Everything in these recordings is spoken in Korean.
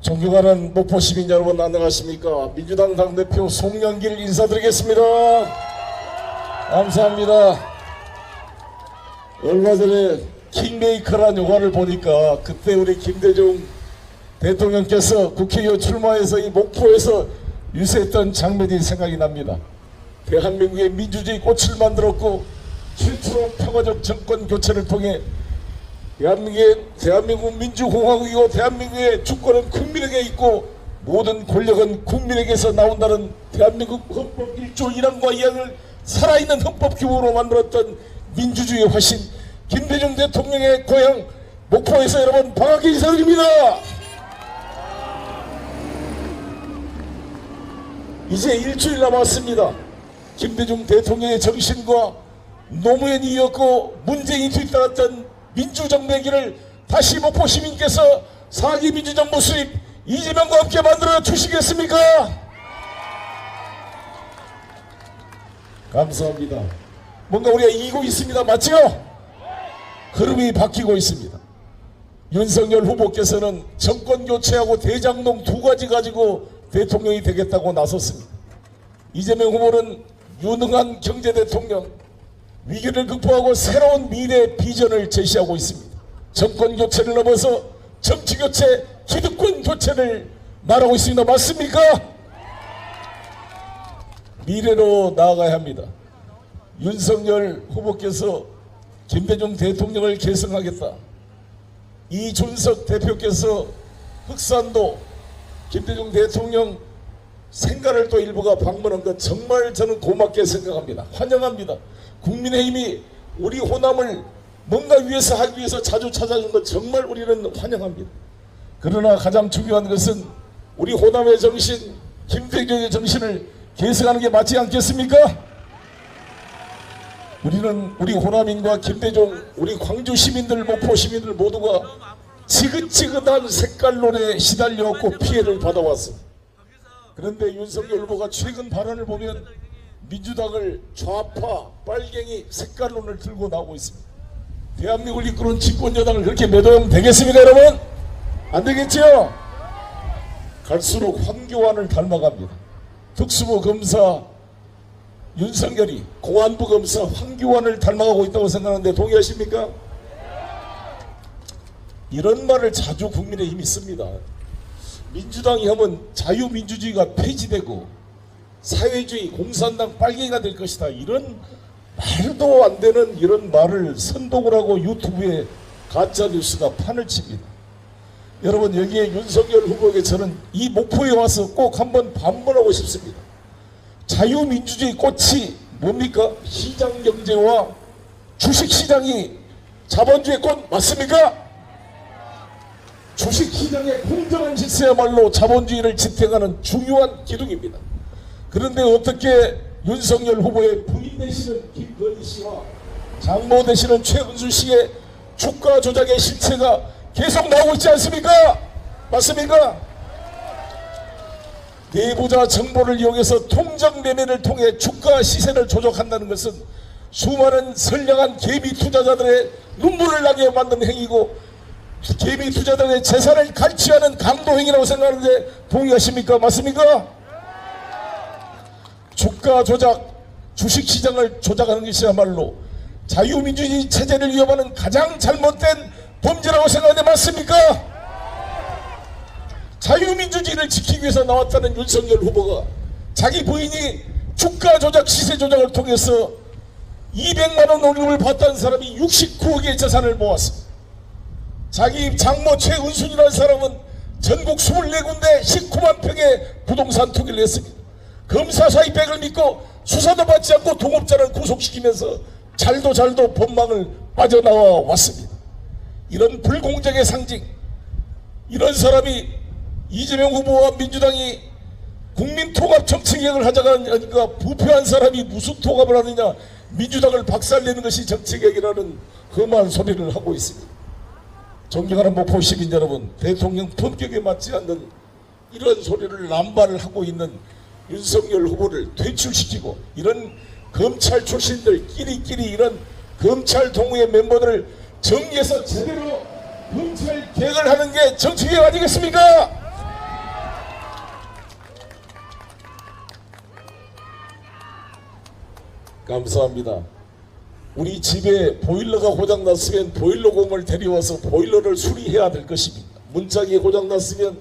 존경하는 목포 시민 여러분 안녕하십니까? 민주당 당대표 송영길 인사드리겠습니다. 감사합니다. 얼마 전에 킹메이커란 영화를 보니까 그때 우리 김대중 대통령께서 국회의원 출마해서 이 목포에서 유세했던 장면이 생각이 납니다. 대한민국의 민주주의 꽃을 만들었고 최초로 평화적 정권 교체를 통해 대한민국의 대한민국 민주공화국이고 대한민국의 주권은 국민에게 있고 모든 권력은 국민에게서 나온다는 대한민국 헌법 1조 1항과 2항을 살아있는 헌법 기구로 만들었던 민주주의의 화신 김대중 대통령의 고향 목포에서 여러분 반갑게 인사드립니다. 이제 일주일 남았습니다. 김대중 대통령의 정신과 노무현이 이었고 문재인이 뒤따랐던 민주정부의 길을 다시 목포 시민께서 사기 민주정부 수립 이재명과 함께 만들어 주시겠습니까? 감사합니다. 뭔가 우리가 이기고 있습니다. 맞죠? 흐름이 바뀌고 있습니다. 윤석열 후보께서는 정권 교체하고 대장동 두 가지 가지고 대통령이 되겠다고 나섰습니다. 이재명 후보는 유능한 경제 대통령, 위기를 극복하고 새로운 미래 비전을 제시하고 있습니다. 정권 교체를 넘어서 정치 교체, 기득권 교체를 말하고 있습니다. 맞습니까? 미래로 나아가야 합니다. 윤석열 후보께서 김대중 대통령을 계승하겠다. 이준석 대표께서 흑산도 김대중 대통령 생가를 또 일부가 방문한 것 정말 저는 고맙게 생각합니다. 환영합니다. 국민의힘이 우리 호남을 뭔가 위해서 하기 위해서 자주 찾아준 것 정말 우리는 환영합니다. 그러나 가장 중요한 것은 우리 호남의 정신, 김대중의 정신을 계승하는 게 맞지 않겠습니까? 우리는 우리 호남인과 김대중, 우리 광주 시민들, 목포 시민들 모두가 지긋지긋한 색깔론에 시달려왔고 피해를 받아왔습니다. 그런데 윤석열 후보가 최근 발언을 보면 민주당을 좌파, 빨갱이, 색깔론을 들고 나오고 있습니다. 대한민국을 이끄는 집권 여당을 그렇게 매도하면 되겠습니까 여러분? 안 되겠죠? 갈수록 황교안을 닮아갑니다. 특수부 검사 윤석열이 공안부 검사 황교안을 닮아가고 있다고 생각하는데 동의하십니까? 이런 말을 자주 국민의힘이 씁니다. 민주당이 하면 자유민주주의가 폐지되고 사회주의 공산당 빨갱이가 될 것이다. 이런 말도 안 되는 이런 말을 선동을 하고 유튜브에 가짜 뉴스가 판을 칩니다. 여러분 여기에 윤석열 후보에게 저는 이 목포에 와서 꼭 한번 반문하고 싶습니다. 자유민주주의 꽃이 뭡니까? 시장경제와 주식시장이 자본주의 꽃 맞습니까? 주식시장의 공정한 질서야말로 자본주의를 지탱하는 중요한 기둥입니다. 그런데 어떻게 윤석열 후보의 부인 되시는 김건희 씨와 장모 되시는 최은수 씨의 주가 조작의 실체가 계속 나오고 있지 않습니까? 맞습니까? 내부자 정보를 이용해서 통정 매매를 통해 주가 시세를 조작한다는 것은 수많은 선량한 개미 투자자들의 눈물을 나게 만든 행위고 개미 투자자들의 재산을 갈취하는 강도 행위라고 생각하는데 동의하십니까? 맞습니까? 주가 조작, 주식시장을 조작하는 것이야말로 자유민주주의 체제를 위협하는 가장 잘못된 범죄라고 생각하는데 맞습니까? 자유민주주의를 지키기 위해서 나왔다는 윤석열 후보가 자기 부인이 주가 조작, 시세 조작을 통해서 200만원 월급을 받던 사람이 69억의 재산을 모았습니다. 자기 장모 최은순이라는 사람은 전국 24군데 19만 평의 부동산 투기를 했습니다. 검사 사이백을 믿고 수사도 받지 않고 동업자를 구속시키면서 잘도 잘도 법망을 빠져나와 왔습니다. 이런 불공정의 상징, 이런 사람이 이재명 후보와 민주당이 국민 통합 하자가 하니까 부패한 사람이 무슨 통합을 하느냐 민주당을 박살내는 것이 정치 개혁이라는 험한 소리를 하고 있습니다. 존경하는 목포 시민 여러분, 대통령 품격에 맞지 않는 이런 소리를 남발을 하고 있는 윤석열 후보를 퇴출시키고 이런 검찰 출신들끼리끼리 이런 검찰 동호회 멤버들을 정리해서 제대로 검찰 개혁을 하는 게 정치 개혁 아니겠습니까? 감사합니다. 우리 집에 보일러가 고장났으면 보일러 공을 데려와서 보일러를 수리해야 될 것입니다. 문짝이 고장났으면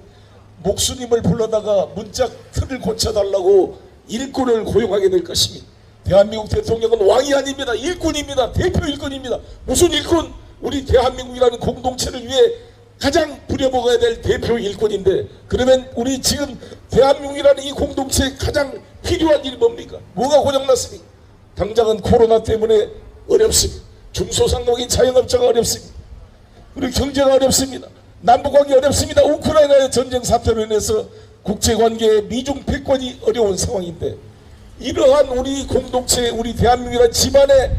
목수님을 불러다가 문짝 틀을 고쳐달라고 일꾼을 고용하게 될 것입니다. 대한민국 대통령은 왕이 아닙니다. 일꾼입니다. 대표 일꾼입니다. 무슨 일꾼? 우리 대한민국이라는 공동체를 위해 가장 부려먹어야 될 대표 일꾼인데 그러면 우리 지금 대한민국이라는 이 공동체에 가장 필요한 일이 뭡니까? 뭐가 고장났습니까? 당장은 코로나 때문에 어렵습니다. 중소상공인 자영업자가 어렵습니다. 우리 경제가 어렵습니다. 남북관계 어렵습니다. 우크라이나의 전쟁 사태로 인해서 국제관계의 미중 패권이 어려운 상황인데 이러한 우리 공동체, 우리 대한민국이라는 집안에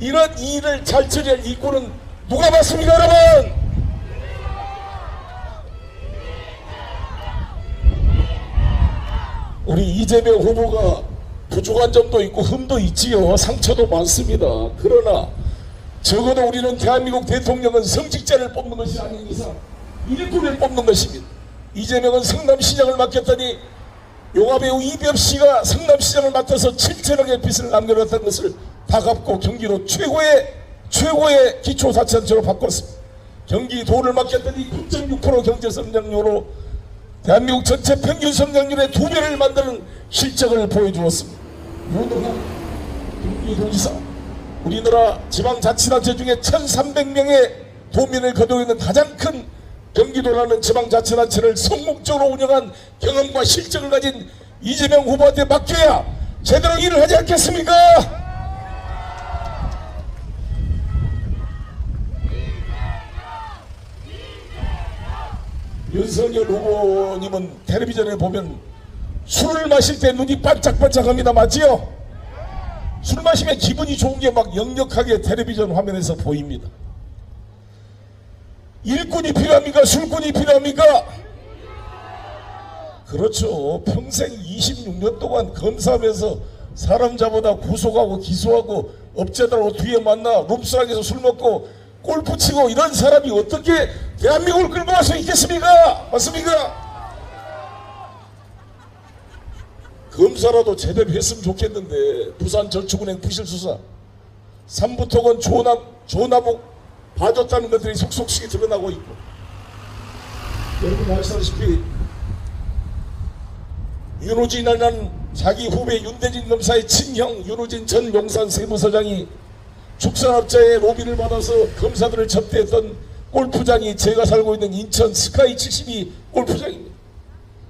이런 일을 잘 처리할 일꾼은 누가 맞습니까 여러분? 우리 이재명 후보가 부족한 점도 있고 흠도 있지요. 상처도 많습니다. 그러나 적어도 우리는 대한민국 대통령은 성직자를 뽑는 것이 아닌 이상 일꾼을 뽑는 것입니다. 이재명은 성남시장을 맡겼더니 용화배우 이병 씨가 성남시장을 맡아서 7천억의 빚을 남겨놨다는 것을 다 갚고 경기도 최고의 최고의 기초자치단체로 바꿨습니다. 경기도를 맡겼더니 9.6% 경제 성장률로 대한민국 전체 평균 성장률의 두 배를 만드는 실적을 보여주었습니다. 유능한 경기도지사 우리나라 지방자치단체 중에 1,300명의 도민을 거두고 있는 가장 큰 경기도라는 지방자치단체를 성공적으로 운영한 경험과 실적을 가진 이재명 후보한테 맡겨야 제대로 일을 하지 않겠습니까? 윤석열 후보님은 텔레비전에 보면 술을 마실 때 눈이 반짝반짝합니다. 맞지요? 술 마시면 기분이 좋은 게 막 역력하게 텔레비전 화면에서 보입니다. 일꾼이 필요합니까? 술꾼이 필요합니까? 그렇죠. 평생 26년 동안 검사하면서 사람 잡아다 구속하고 기소하고 업자들하고 뒤에 만나 룸스랑에서 술 먹고 골프 치고 이런 사람이 어떻게 대한민국을 끌고 갈 수 있겠습니까? 맞습니까? 검사라도 제대로 했으면 좋겠는데 부산 저축은행 부실수사 삼부토건 조남 조남옥 봐줬다는 것들이 속속히 드러나고 있고 여러분 아시다시피 윤호진이라는 자기 후배 윤대진 검사의 친형 윤호진 전 용산 세무서장이 축산업자의 로비를 받아서 검사들을 접대했던 골프장이 제가 살고 있는 인천 스카이 72 골프장입니다.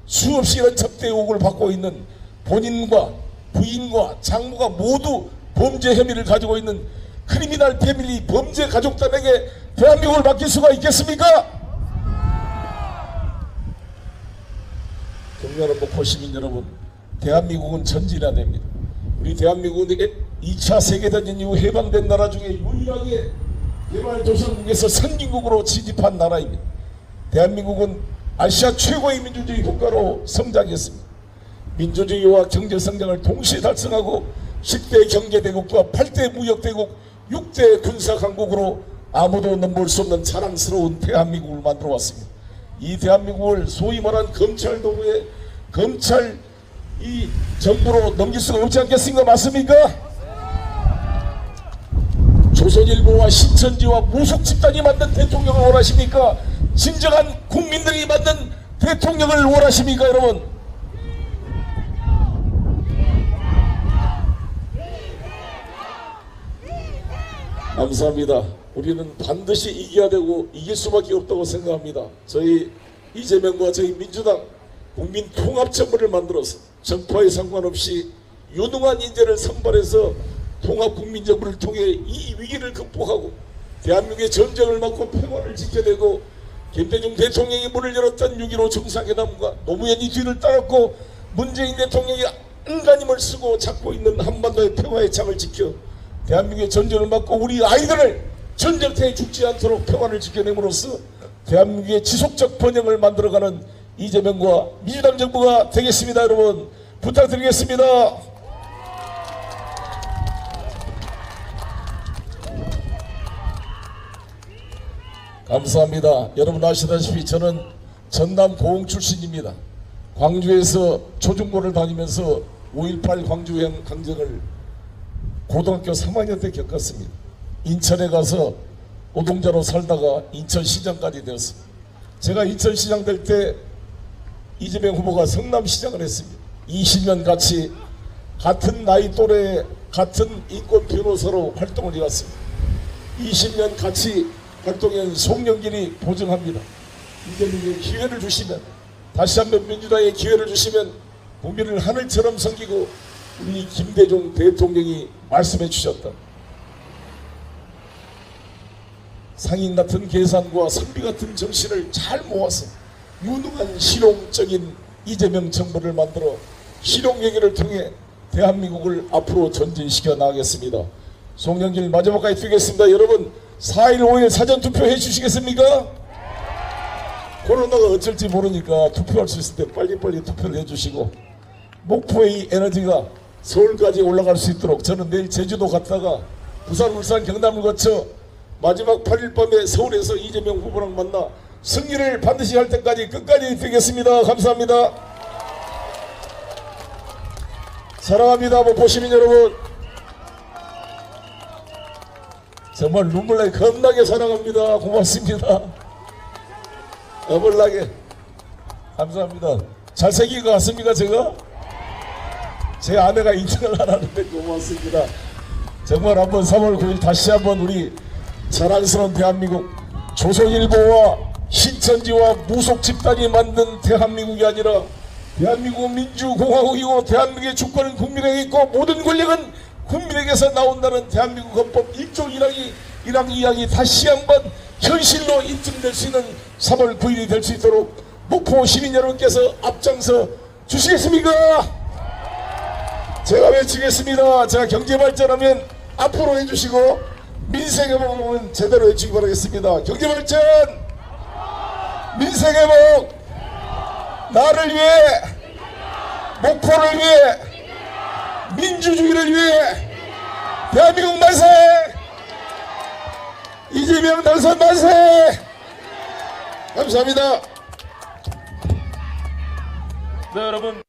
수없이 이런 접대 의혹을 받고 있는 본인과 부인과 장모가 모두 범죄 혐의를 가지고 있는 크리미널 패밀리 범죄 가족단에게 대한민국을 맡길 수가 있겠습니까? 목포 시민 여러분, 대한민국은 전진해야 됩니다. 우리 대한민국은 2차 세계대전 이후 해방된 나라 중에 유일하게 개발조선국에서 선진국으로 진입한 나라입니다. 대한민국은 아시아 최고의 민주주의 국가로 성장했습니다. 민주주의와 경제 성장을 동시에 달성하고 10대 경제대국과 8대 무역대국, 6대 군사 강국으로 아무도 넘볼 수 없는 자랑스러운 대한민국을 만들어 왔습니다. 이 대한민국을 소위 말한 검찰 도구에 검찰 이 정부로 넘길 수가 없지 않겠습니까? 맞습니까? 조선일보와 신천지와 무속 집단이 만든 대통령을 원하십니까? 진정한 국민들이 만든 대통령을 원하십니까, 여러분? 감사합니다. 우리는 반드시 이겨야 되고 이길 수밖에 없다고 생각합니다. 저희 이재명과 저희 민주당 국민 통합 정부를 만들어서 정파에 상관없이 유능한 인재를 선발해서 통합 국민 정부를 통해 이 위기를 극복하고 대한민국의 전쟁을 막고 평화를 지켜내고 김대중 대통령이 문을 열었던 6.15 정상회담과 노무현이 뒤를 따랐고 문재인 대통령이 안간힘을 쓰고 잡고 있는 한반도의 평화의 창을 지켜 대한민국의 전쟁을 막고 우리 아이들을 전쟁터에 죽지 않도록 평화를 지켜냄으로써 대한민국의 지속적 번영을 만들어가는 이재명과 민주당 정부가 되겠습니다 여러분. 부탁드리겠습니다. 감사합니다. 여러분 아시다시피 저는 전남 고흥 출신입니다. 광주에서 초중고를 다니면서 5.18 광주행 강정을 고등학교 3학년 때 겪었습니다. 인천에 가서 노동자로 살다가 인천시장까지 되었습니다. 제가 인천시장 될 때 이재명 후보가 성남시장을 했습니다. 20년 같이 같은 나이 또래 같은 인권 변호사로 활동을 해왔습니다. 20년 같이 활동한 송영길이 보증합니다. 이재명에 기회를 주시면 다시 한번 민주당에 기회를 주시면 국민을 하늘처럼 섬기고 우리 김대중 대통령이 말씀해 주셨다. 상인 같은 계산과 선비 같은 정신을 잘 모아서 유능한 실용적인 이재명 정부를 만들어 실용 얘기를 통해 대한민국을 앞으로 전진시켜 나가겠습니다. 송영길 마지막까지 뛰겠습니다. 여러분 4일 5일 사전투표 해주시겠습니까? 코로나가 어쩔지 모르니까 투표할 수 있을 때 빨리빨리 투표를 해주시고 목포의 에너지가 서울까지 올라갈 수 있도록 저는 내일 제주도 갔다가 부산, 울산, 경남을 거쳐 마지막 8일 밤에 서울에서 이재명 후보랑 만나 승리를 반드시 할 때까지 끝까지 뛰겠습니다. 감사합니다. 사랑합니다. 목포 시민 여러분. 정말 눈물 나게 겁나게 사랑합니다. 고맙습니다. 어벌나게 감사합니다. 잘생긴 것 같습니까 제가? 제 아내가 인정을 안 하는데 고맙습니다. 정말 한번 3월 9일 다시 한번 우리 자랑스러운 대한민국 조선일보와 신천지와 무속 집단이 만든 대한민국이 아니라 대한민국 민주공화국이고 대한민국의 주권은 국민에게 있고 모든 권력은 국민에게서 나온다는 대한민국 헌법 1조 1항이 1항 2항이 다시 한번 현실로 인증될 수 있는 3월 9일이 될 수 있도록 목포 시민 여러분께서 앞장서 주시겠습니까? 제가 외치겠습니다. 제가 경제 발전하면 앞으로 해주시고 민생 회복은 제대로 해주시기 바라겠습니다. 경제 발전, 민생 회복, 나를 위해, 목포를 위해, 민주주의를 위해, 대한민국 만세! 이재명 당선 만세! 감사합니다. 네 여러분